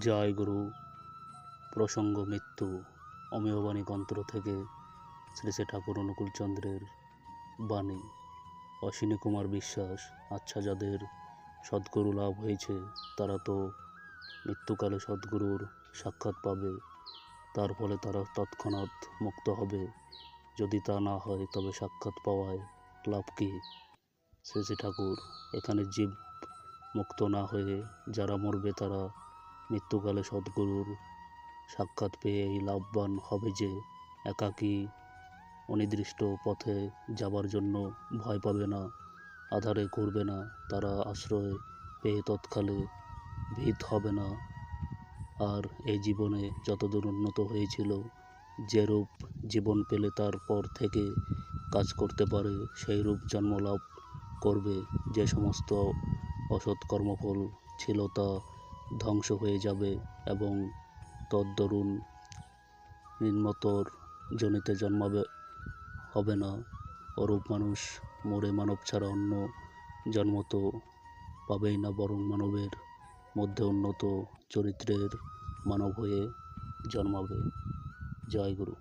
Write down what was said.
জয় গুরু। প্রসঙ্গ মৃত্যু। অমেয়বাণী কন্ত্র থেকে শ্রী শ্রী ঠাকুর অনুকূলচন্দ্রের বাণী। অশ্বিনী কুমার বিশ্বাস আচ্ছা যাদের সদ্গুরু লাভ হয়েছে, তারা তো মৃত্যুকালে সদ্গুরুর সাক্ষাৎ পাবে। তার ফলে তারা তৎক্ষণাৎ মুক্ত হবে। যদি তা না হয়, তবে সাক্ষাৎ পাওয়ায় লাভ কী? শ্রী শ্রী ঠাকুর, এখানে জীব মুক্ত না হয়ে যারা মরবে, তারা মৃত্যুকালে সদ্গুরুর সাক্ষাৎ পেয়ে এই লাভবান হবে যে একাকী অনির্দিষ্ট পথে যাবার জন্য ভয় পাবে না, আধারে ঘুরবে না, তারা আশ্রয় পেয়ে তৎকালে ভীত হবে না। আর এই জীবনে যতদূর উন্নত হয়েছিল যে রূপ জীবন পেলে তারপর থেকে কাজ করতে পারে সেই রূপ জন্ম লাভ করবে যে সমস্ত অসৎ কর্মফল ছিল তা ধ্বংস হয়ে যাবে এবং তদ্দরুন নিম্নতর জনিতে জন্মাবে, হবে না। অরূপ মানুষ মরে মানব ছাড়া অন্য জন্ম তো পাবেই না, বরং মানবের মধ্যে উন্নত চরিত্রের মানব হয়ে জন্মাবে। জয় গুরু।